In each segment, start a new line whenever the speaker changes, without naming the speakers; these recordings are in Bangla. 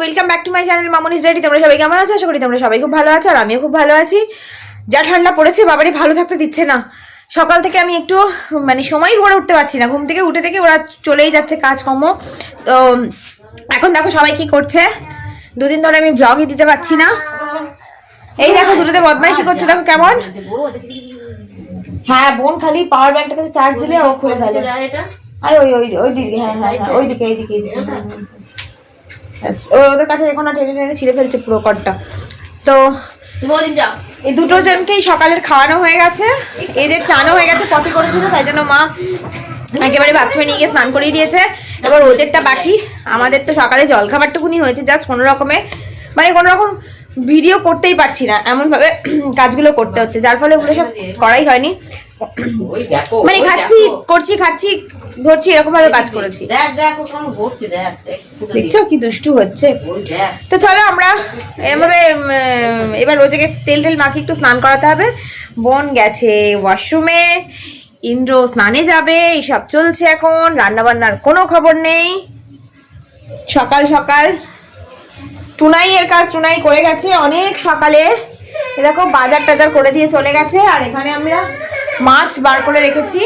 Welcome back to my channel মামনিজ ready তোমরা সবাই কেমন আছো? আশা করি তোমরা সবাই খুব ভালো আছো আর আমিও খুব ভালো আছি। যা ঠান্ডা পড়েছে বাবারই ভালো থাকতে দিচ্ছে না। সকাল থেকে আমি একটু মানে সময় করে উঠতে পারছি না। ঘুম থেকে উঠে থেকে ওরা চলেই যাচ্ছে কাজকর্ম। তো এখন দেখো সবাই কি করছে। দুদিন ধরে আমি ব্লগই দিতে পারছি না। এই দেখো দুটোতে বদমাইশি করছে দেখো কেমন। হ্যাঁ বোন খালি পাওয়ার ব্যাংকটাকে চার্জ দিলে ও খুলে ফেলে। আরে ওই ওই ওই দিকে হ্যাঁ হ্যাঁ হ্যাঁ, ওই দিকে এইদিকে ওদের কাছে এখন না টেনে টেনে ছিঁড়ে ফেলছে পুরো কটটা। তো এই দুটো জনকেই সকালের খাওয়ানো হয়ে গেছে। এদের চানো হয়ে গেছে কফি করেছিল তাই জন্য মা একেবারে বাথরুমে নিয়ে গিয়ে স্নান করিয়ে দিয়েছে। এবার ওজেরটা বাকি। আমাদের তো সকালে জলখাবারটুকুনি হয়েছে জাস্ট কোনো রকমে মানে কোনো রকম ভিডিও করতেই পারছি না এমন ভাবে কাজগুলো করতে হচ্ছে। যার ফলে ওগুলো সব করাই হয়নি। মানে খাচ্ছি করছি খাচ্ছি ধরছি এরকম ভাবে কাজ করেছি। দেখছ কি দুষ্টু হচ্ছে? তো চলো আমরা এভাবে এবার রোজকে তেল টেল মাখিয়ে একটু স্নান করাতে হবে। বোন গেছে ওয়াশরুমে ইন্দ্র স্নানে যাবে এইসব চলছে এখন রান্না বান্নার কোনো খবর নেই। সকাল সকাল। টুনাই এর কাজ টুনাই করে গেছে অনেক সকালে। এ দেখো বাজার টাজার করে দিয়ে চলে গেছে আর এখানে আমরা মাছ বার করে রেখেছি।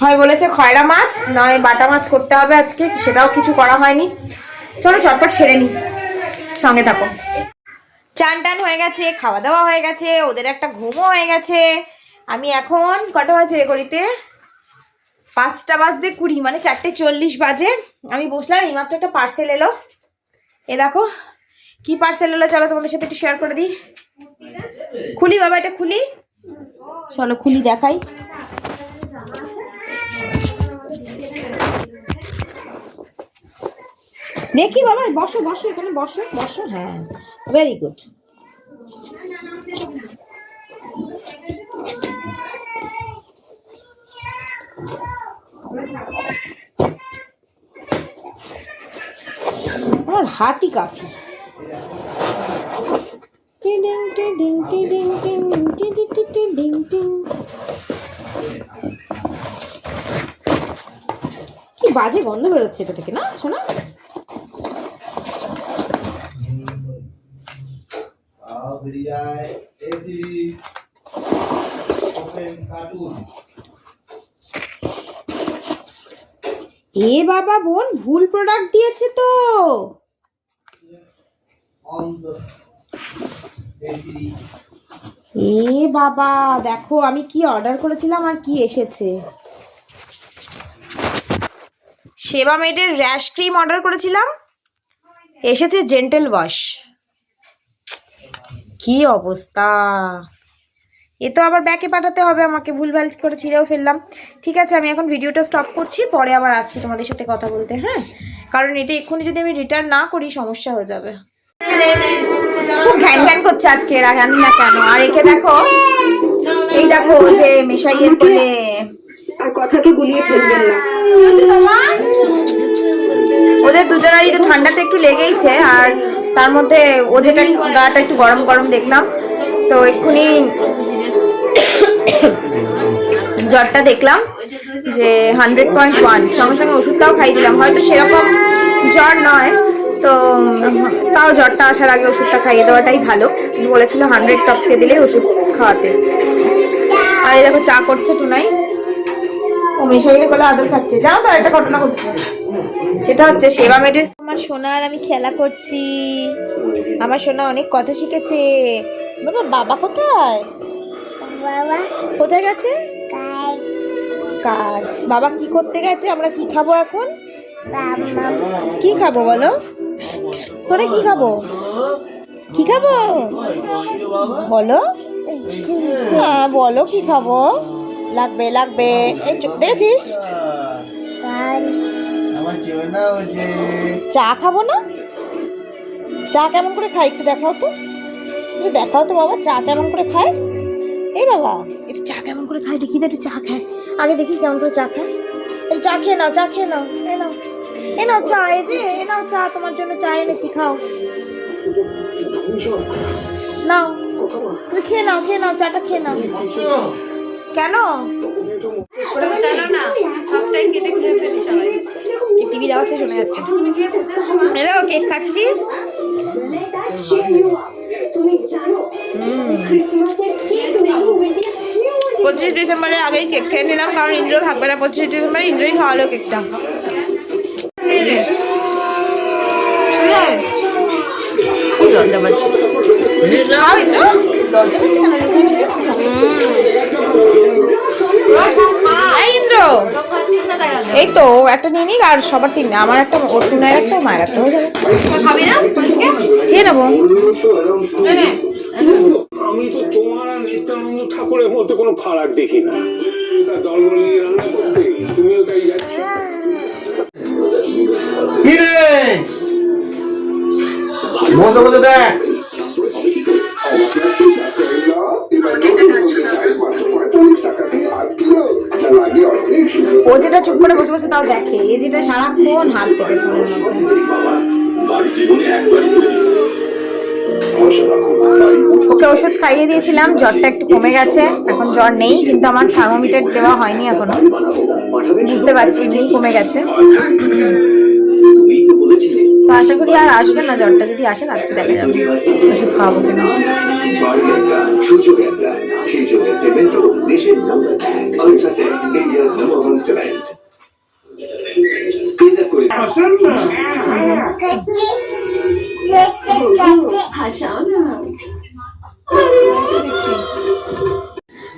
হয় বলেছে খয়রা মাছ, নয় বাটা মাছ করতে হবে আজকে, সেটাও কিছু করা হয়নি। চলো চটপট ছেড়ে নি সঙ্গে থাকো। চান টান হয়ে গেছে, খাওয়া দাওয়া হয়ে গেছে, ওদের একটা ঘুমও হয়ে গেছে। আমি এখন কটা বাজে করিতে পাঁচটা বাজতে কুড়ি মানে চারটে চল্লিশ বাজে। আমি বসলাম, এইমাত্র একটা পার্সেল এলো। এ দেখো, কি পার্সেল এলো চলো তোমাদের সাথে একটু শেয়ার করে দিই। খুলি বাবা, এটা খুলি। চলো খুলি দেখাই। দেখি বাবা, বসো বসো, এখানে বসো বসো হ্যাঁ ভেরি গুড আমার হাতি কাফি কি বাজে গন্ধ বেরোচ্ছে এটা থেকে, না, শোনা? এ বাবা বোন, ভুল প্রোডাক্ট দিয়েছে তো। এ বাবা, দেখো আমি কি অর্ডার করেছিলাম আর কি এসেছে। সেবা মেডের র্যাশ ক্রিম অর্ডার করেছিলাম। এসেছে জেন্টেল ওয়াশ কি অবস্থা। এ তো আবার ব্যাকে পাঠাতে হবে আমাকে ভুলভাল করে ছিঁড়েও ফেললাম। ঠিক আছে আমি এখন ভিডিওটা স্টপ করছি পরে আবার আসছি তোমাদের সাথে কথা বলতে হ্যাঁ? কারণ এটা এক্ষুনি যদি আমি রিটার্ন না করি সমস্যা হয়ে যাবে। খুব ঘ্যান ঘ্যান করছে আজকে এরা জানি না কেন। আর একে দেখো এই দেখো যে মেশাইয়ের কোলে।
আর কথাকে গুলিয়ে ফেলবেন না।
ওদের দুজনেরই তো ঠান্ডাতে একটু লেগেইছে আর তার মধ্যে ও যেটা গাটা একটু গরম গরম দেখলাম। তো এক্ষুনি জ্বরটা দেখলাম যে হান্ড্রেড পয়েন্ট ওয়ান সঙ্গে সঙ্গে ওষুধটাও খাই দিলাম। হয়তো সেরকম জ্বর নয়, তো তাও জ্বরটা আসার আগে ওষুধটা খাইয়ে দেওয়াটাই ভালো। বলেছিল হান্ড্রেড টপকে দিলে ওষুধ খাওয়াতে। আর এই দেখো, চা করছে টুনাই। ও মেশাইয়ের বলে আদর খাচ্ছে। জানো তো একটা ঘটনা ঘটছে। সেটা হচ্ছে সেবা মেডের আমার সোনা আমি খেলা করছি। আমার সোনা অনেক কথা শিখেছে। বাবা কোথায়?
বাবা।
কোথায় গেছে? কাজ। বাবা কি করতে গেছে? আমরা কি খাব এখন? কি খাব বলো? তোরা কি খাব? কি খাব? বলো। হ্যাঁ বলো কি খাব? লাগবে লাগবে। এই দেখেছিস? চা খাব না? চা কেমন করে খাই একটু দেখাও তো। একটু দেখাও তো বাবা চা কেমন করে খায়? এই বাবা একটু চা কেমন করে খায় দেখি তো একটু চা খায় আগে দেখি কেমন করে চা খায় একটু চা খেয়ে নাও চা খেয়ে নাও এ নাও। এ নাও চা এই যে এ নাও চা তোমার জন্য চা এনেছি খাও। নাও তুমি খেয়ে নাও খেয়ে নাও চাটা খেয়ে নাও। কেন? টিভির আওয়াজটা শোনা যাচ্ছে। এরা কেক খাচ্ছি। পঁচিশ ডিসেম্বরের আগেই কেক খেয়ে নিলাম কারণ ইন্দ্র থাকবে না। পঁচিশ ডিসেম্বরে ইন্দ্রই খাওয়ালো কেকটা? এই তো একটা নিয়ে নিক আর সবার তিন আমার একটা ওর তিনের একটা মায়ের একটা হয়ে যাবে খেয়ে নেব।
নিত্যানন্দ ঠাকুরের মধ্যে কোনো ফারাক দেখি না। দলবল নিয়ে রান্না করতে তুমিও তাই যাচ্ছ।
বসে বসে দেখ।
ও যেটা চুপ করে বসে বসে তাও দেখে এ যেটা সারাক্ষণ হাত দেবে ফোনের মধ্যে ওকে ওষুধ খাইয়ে দিয়েছিলাম জ্বরটা একটু কমে গেছে এখন জ্বর নেই কিন্তু আমার থার্মোমিটার দেওয়া হয়নি এখনও। বুঝতে পারছি এমনি কমে গেছে। তো আশা করি আর আসবে না জ্বরটা যদি আসে রাত্রে দেখা যাবে। ওষুধ খাওয়াবো কিনা।
সুযোগ একটা সেই জন্য দেশের নাম্বার এক UltraTech India's number one cement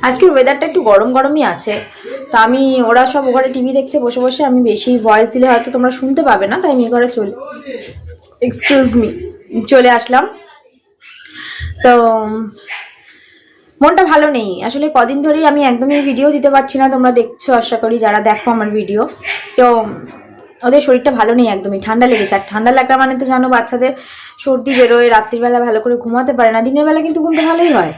আজকের ওয়েদারটা একটু গরম গরমই আছে। তো আমি, ওরা সব ওখানে টিভি দেখছে, বসে বসে আমি বেশি ভয়েস দিলে হয়তো তোমরা শুনতে পাবে না, তাই আমি ঘরে চলে এক্সকিউজ মি চলে আসলাম। তো, মনটা ভালো নেই। আসলে কদিন ধরেই আমি একদমই ভিডিও দিতে পারছি না, তোমরা দেখছ, আশা করি যারা দেখো আমার ভিডিও তো ওদের শরীরটা ভালো নেই একদমই, ঠান্ডা লেগেছে। আর ঠান্ডা লাগা মানে তো জানো বাচ্চাদের সর্দি বেরোয়, রাত্রিবেলা ভালো করে ঘুমাতে পারে না, দিনের বেলা কিন্তু ঘুমটা ভালোই হয়।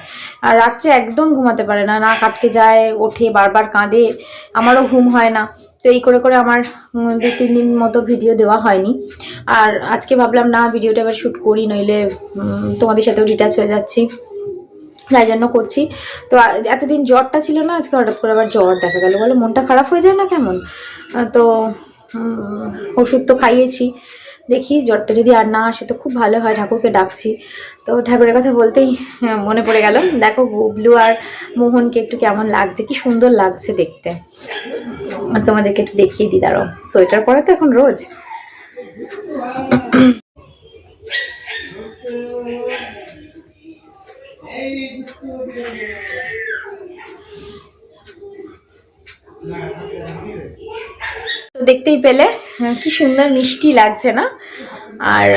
আর রাত্রে একদম ঘুমাতে পারে না না কাটকে যায়, ওঠে, বারবার কাঁদে, আমারও ঘুম হয় না। তো এই করে করে আমার দু, তিন দিন মতো ভিডিও দেওয়া হয়নি। আর আজকে ভাবলাম, না, ভিডিওটা এবার শ্যুট করি, নইলে তোমাদের সাথেও ডিটাচ হয়ে যাচ্ছি। তাই জন্য করছি। তো এতদিন জ্বরটা ছিল না, আজকে হঠাৎ করে আবার জ্বর দেখা গেল। বলে, মনটা খারাপ হয়ে যায় না কেমন? তো ওষুধ তো খাইয়েছি। দেখি জ্বরটা যদি আর না আসে তো খুব ভালো হয় ঠাকুরকে ডাকছি। তো ঠাকুরের কথা বলতেই আহ, মনে পড়ে গেল। দেখো বুবলু আর মোহনকে একটু কেমন লাগছে কি সুন্দর লাগছে দেখতে। আর তোমাদেরকে একটু দেখিয়ে দিই দাঁড়ো সোয়েটার পরে তো এখন রোজ। দেখতেই পেলে। আহ, কি সুন্দর মিষ্টি লাগছে না? আর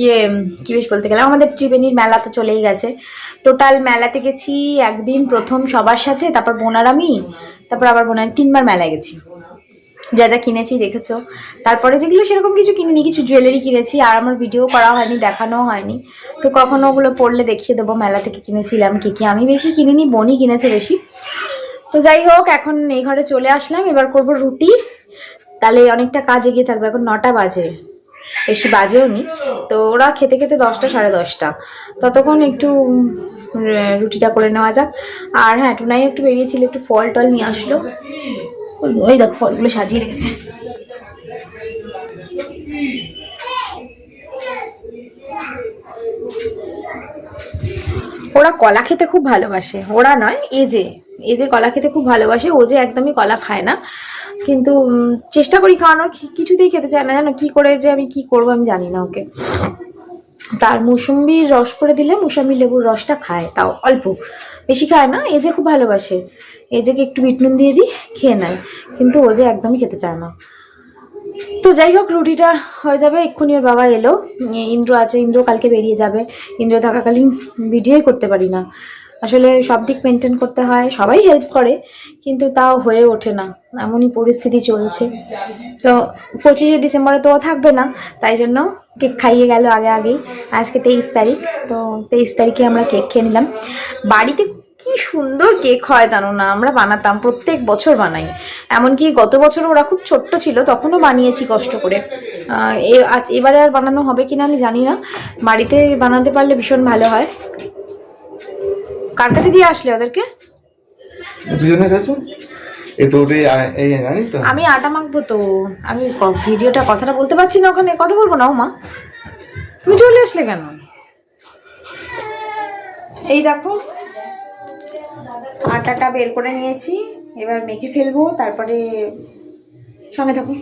ইয়ে কি বেশ বলতে গেলে আমাদের ত্রিবেণীর মেলা তো চলেই গেছে। টোটাল মেলাতে গেছি একদিন প্রথম সবার সাথে তারপর বোনার আমি তারপর আবার বোনার তিনবার মেলায় গেছি। যা যা কিনেছি দেখেছ। তারপরে যেগুলো সেরকম কিছু কিনিনি কিছু জুয়েলারি কিনেছি আর আমার ভিডিও করা হয়নি দেখানোও হয়নি। তো কখনো ওগুলো পড়লে দেখিয়ে দেবো মেলা থেকে কিনেছিলাম কি কি। আমি বেশি কিনিনি বোনই কিনেছে বেশি। তো যাই হোক এখন এই ঘরে চলে আসলাম এবার করব রুটি। তাহলে অনেকটা কাজ এগিয়ে থাকবে। এখন নটা বাজে। বেশি বাজেও নি। তো ওরা খেতে খেতে দশটা, সাড়ে দশটা। ততক্ষণ একটু রুটিটা করে নেওয়া যাক। আর হ্যাঁ টুনাই একটু বেরিয়েছিল, একটু ফল টল নিয়ে আসলো। ওই- দেখো, ফলগুলো সাজিয়ে রেখেছে। ওরা কলা খেতে খুব ভালোবাসে। ওরা নয়, এ যে এ যে কলা খেতে খুব ভালোবাসে, ও যে একদমই কলা খায় না। কিন্তু চেষ্টা করি খাওয়ানোর। কিছুতেই খেতে চায় না। জানো, কি করে যে আমি কি করব আমি জানি না ওকে। তার মুসম্বির রস করে দিলে মুসাম্বি লেবুর রসটা খায়, তাও অল্প। বেশি খায় না এ যে খুব ভালোবাসে। এ যে একটু বিট নুন দিয়ে দিই, খেয়ে নেয়। কিন্তু ও যে একদমই খেতে চায় না। তো যাই হোক, রুটিটা হয়ে যাবে। এক্ষুনি ওর বাবা এলো। ইন্দ্র আছে, ইন্দ্র কালকে বেরিয়ে যাবে। ইন্দ্র থাকাকালীন ভিডিওই করতে পারি না। আসলে সব দিক মেনটেন করতে হয়, সবাই হেল্প করে, কিন্তু তাও হয়ে ওঠে না। এমনই পরিস্থিতি চলছে। তো পঁচিশে ডিসেম্বরে তো থাকবে না, তাই জন্য কেক খাইয়ে গেল আগে আগেই। আজকে তেইশ তারিখ, তো তেইশ তারিখে আমরা কেক খেয়ে নিলাম। বাড়িতে কি সুন্দর কেক হয় জানো না, আমরা বানাতাম, প্রত্যেক বছর বানাই। এমনকি গত বছর ওরা খুব ছোট্ট ছিল, তখনও বানিয়েছি কষ্ট করে। এবারে আর বানানো হবে কিনা আমি জানি না। বাড়িতে বানাতে পারলে ভীষণ ভালো হয়। কার কাছে দিয়ে আসলে ওদেরকে?
দুজনের কাছে? এ তো ওটাই এই তো।
আমি আটা মাখবো তো আমি ভিডিওটা কথাটা বলতে পারছি না ওখানে কথা বলব না ও মা তুমি চলে আসলে কেন? এই দেখো আটাটা বের করে নিয়েছি এবার মেখে ফেলব তারপরে সঙ্গে থাকো।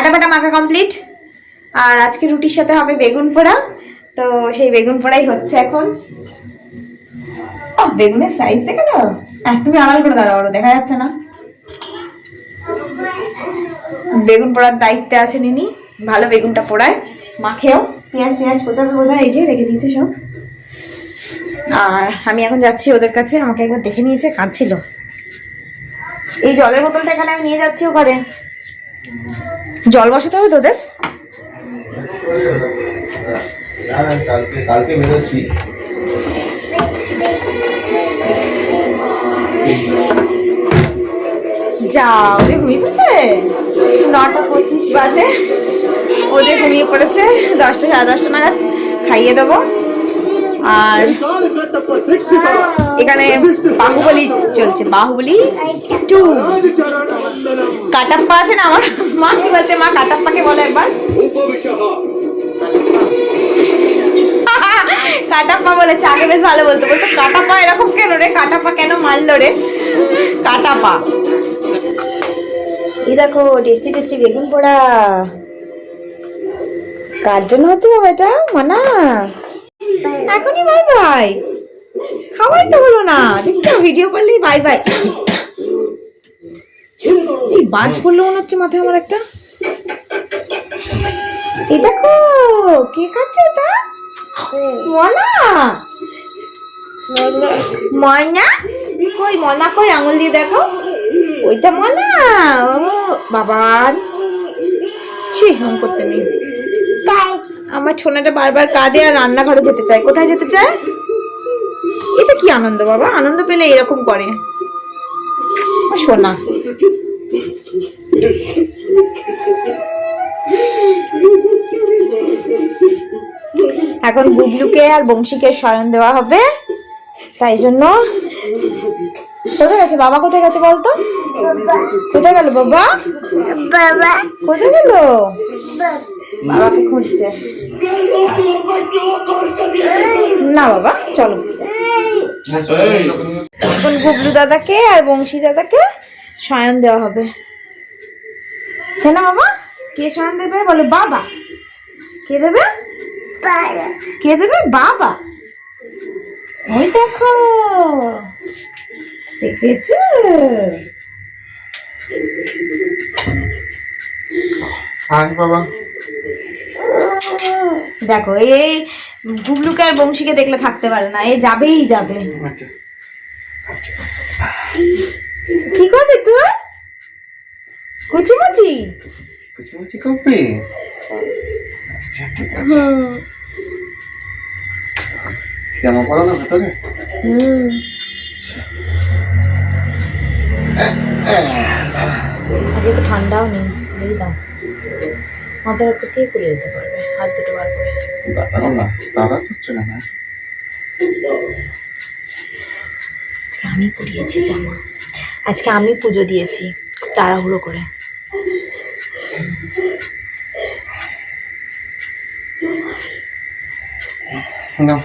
আটা বাটা মাখা কমপ্লিট আর আজকে রুটির সাথে হবে বেগুন পোড়া। তো সেই বেগুন পোড়াই হচ্ছে এখন। বেগুনের সাইজ দেখে তো? তুমি আড়াল করে দাঁড়াও দেখা যাচ্ছে না। বেগুন পোড়ার দায়িত্বে আছে নিনি। ভালো বেগুনটা পোড়ায়। মাখেও। পেঁয়াজ টেঁয়াজ কোচাবে বোধ এই যে রেখে দিয়েছে সব। আর আমি এখন যাচ্ছি ওদের কাছে, আমাকে একবার দেখে নিয়েছে, কাঁদছিল। এই জলের বোতলটা এখানে আমি নিয়ে যাচ্ছি ও ঘরে জল বসাতে হবে তোদের? যাও, ওদের ঘুমিয়ে পড়েছে? নটা পঁচিশ বাজে। ওদের ঘুমিয়ে পড়েছে। দশটা, সাড়ে দশটা নাগাদ খাইয়ে দেবো। আর এখানে বাহুবলি চলছে। বাহুবলি টু কাটাপ্পা আছে না আমার? মা কি বলতে মা কাটাপ্পাকে বলে একবার। কাটাপ্পা বলেছে, আগে বেশ ভালো বলতো। বলতো কাটাপা এরকম কেন রে? কাটাপা কেন মারলো রে? কাটাপা এই দেখো টেস্টি টেস্টি বেগুন পোড়া। কার জন্য হচ্ছে বাবা এটা? মানা। এখনই বাই বাই খাওয়াই তো হলো না। ভিডিও করলেই বাই বাই এই বাজ পড়ল মনে হচ্ছে মাথায় আমার একটা। এই দেখো কে খাচ্ছে এটা? মনা ময়না। কই মনা কই আঙুল দিয়ে দেখো। ওইটা মনা ও বাবার ছি হাম করতে নেই। আমার ছোনাটা বারবার কাঁদে আর রান্নাঘরে যেতে চায়। কোথায় যেতে চায়? এটা কি আনন্দ বাবা? আনন্দ পেলে এরকম করে। সোনা। এখন গুবলুকে আর বংশীকে শয়ন দেওয়া হবে। তাই জন্য কোথায় গেছে? বাবা কোথায় গেছে বলতো? কোথায় গেল বাবা?
বাবা।
কোথায় গেল? বাবাকে খুঁজছে। না বাবা চলো। এখন গুবলু দাদাকে আর বংশী দাদাকে শয়ন দেওয়া হবে। তাই না বাবা? কে শয়ন দেবে? বলে বাবা। কে দেবে? কে দেবে? বাবা। ওই দেখো। দেখেছ?
আয় বাবা।
দেখো এই গুবলুকে আর বংশীকে দেখলে থাকতে পারে না। এই যাবেই যাবে।
আচ্ছা।
কি করবি তুই কুচি মুচি
কুচি মুচি করবি? আচ্ছা ঠিক আছে। জামা না ভেতরে?
আজকে তো ঠান্ডাও নেই দাও। মাথার উপর থেকে খুলে দিতে পারবে হাত দুটো বার করে।
তারা করছে না
আজকে আমি পরিয়েছি জামা। আজকে আমি পুজো দিয়েছি তাড়াহুড়ো করে।
না।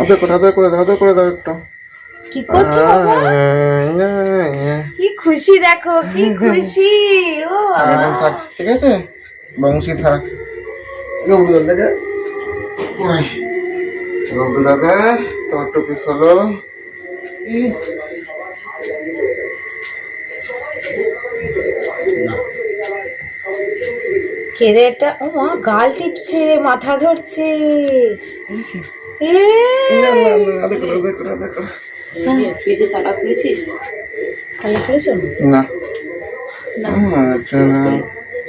আদর করে আদর করে দাও আদর করে দাও একটু।
কি করছ বাবা? কি খুশি দেখো কি খুশি ও
থাক ঠিক আছে? বংশী থাক। দাদাকে ওরাই দাদা তোমার টুপি খোলো। এই,
কে ও মা গাল টিপছে মাথা ধরছে।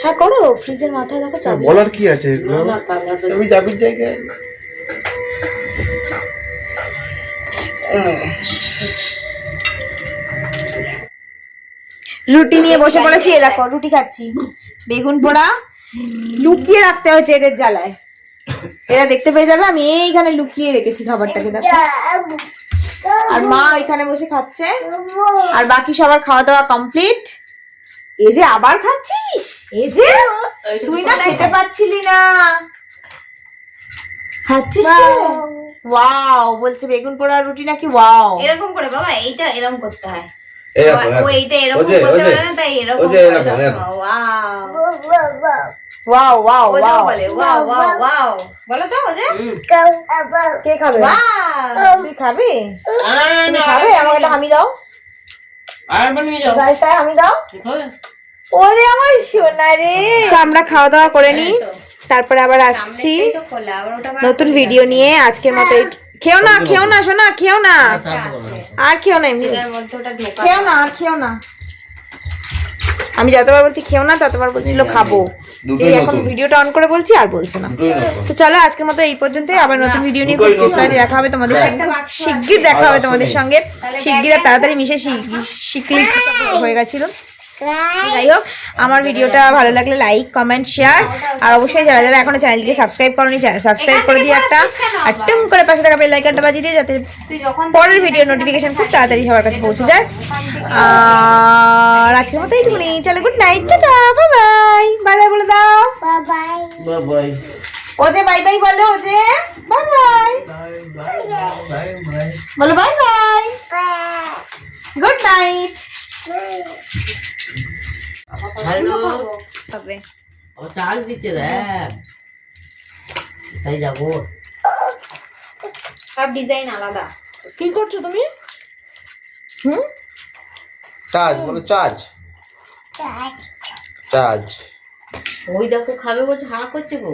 হ্যাঁ করো ফ্রিজের মাথায় দেখো চাবি।
বলার কি আছে এগুলো?
না, তা না, তো-
আমি যাবির জায়গায়?
রুটি নিয়ে বসে পড়েছি এ দেখো রুটি খাচ্ছি। বেগুন পোড়া লুকিয়ে রাখতে হচ্ছে এদের জ্বালায়। এরা দেখতে পেয়ে যাবে আমি এইখানে লুকিয়ে রেখেছি খাবারটাকে দেখো। আর মা এখানে বসে খাচ্ছে। আর বাকি সবার খাওয়া দাওয়া কমপ্লিট। এই যে আবার খাচ্ছিস? এই যে? তুই না খেতে পাচ্ছিলি না। খাচ্ছিস ওয়াও বলছে বেগুন পোড়া রুটি নাকি? ওয়াও।
এরকম করে বাবা এইটা এরকম করতে হয়।
এরকম
ও এরকম করতে পারে না তাই এরকম
ওই যে
করে
এরকম,
দেখো।
এরকম।
ওয়াও
ওয়াও ওয়াও ওয়াও
বলে ওয়াও ওয়াও ওয়াও বলো তো ওজে
কে খাবে
ওয়াও
তুই খাবি
না, না, না,
খাবে আমাকে হামি দাও হামি দাও ওরে আমার সোনা রে তো আমরা খাওয়া দাওয়া করে নিই তারপরে আবার আসছি নতুন ভিডিও নিয়ে আজকের মতো এই- খেও না খেও না শোনা খেও না। আর খেও না এমনি।
এর মধ্যে ওটা ঢোকা
খেও না আর খেও না। আমি যতবার বলছি খেও না ততবার বলছিল খাব। এই এখন ভিডিওটা অন করে বলছি আর বলছে না। তো চলো আজকের মতো এই পর্যন্তই। আবার নতুন ভিডিও নিয়ে খুব তাড়াতাড়ি দেখা হবে তোমাদের সঙ্গে। শিগগির দেখা হবে তোমাদের সঙ্গে। শিগগির তাড়াতাড়ি মিশে শিখলি। হয়ে গেছিল। যাই হোক আমার ভিডিওটা ভালো লাগলে লাইক কমেন্ট শেয়ার আর অবশ্যই যারা যারা এখনও চ্যানেলটিকে সাবস্ক্রাইব করনি সাবস্ক্রাইব করে দিয়ে একটা আর টুম করে পাশে থাকা বেল আইকনটা বাজিয়ে দিয়ে যাতে পরের ভিডিও নোটিফিকেশন খুব তাড়াতাড়ি সবার কাছে পৌঁছে যায়। আর আজকের মতো এইটুকুনি। চলো good night tata bye bye bye bye বলে দাও.
বাই বাই
ও যে বাই বাই বলো ও যে bye bye
bye bye bye
বলো bye bye good night
hello.
হবে
ও চার্জ দিচ্ছে দেখ। তাই যাব?
সব ডিজাইন আলাদা।
কি করছ তুমি? হুম?
চার্জ বলো চার্জ। চার্জ।
ওই দেখো খাবে বলছে হা করছে গো।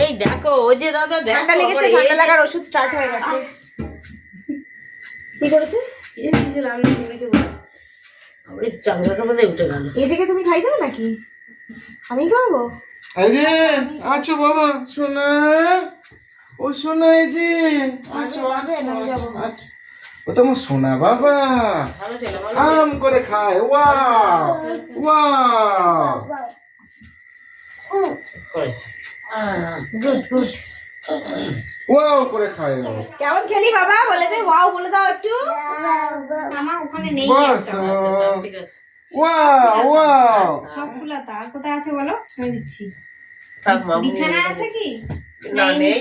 এই দেখো ওই যে দাদা দেখো
ঠান্ডা লেগেছে ঠান্ডা লাগার ওষুধ স্টার্ট হয়ে গেছে। কি করেছে?
এই যে লাগল ঘুরিতে বলো। আবার এই চামড়াটা বোধহয় উঠে গেল।
এই তুমি খাই দেবে নাকি? আমি খাব।
এই যে আছো বাবা সোনা। ও সোনা এই যে আসো আসো আচ্ছা ও তো আমার সোনা বাবা। আম করে খায়। Wow wow.
করেছে।
ওয়াও করে খায় ও।
কেমন খেলি বাবা? বলে দে ওয়াও বলে দাও একটু।
আমার ওখানে নেই
বাস
ঠিক আছে
ওয়াও ওয়াও।
সব ফুলা তা কোথায় আছে বলো? আমি দিচ্ছি। বিছানা আছে কি?
না
নেই,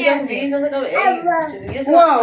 ওয়াও।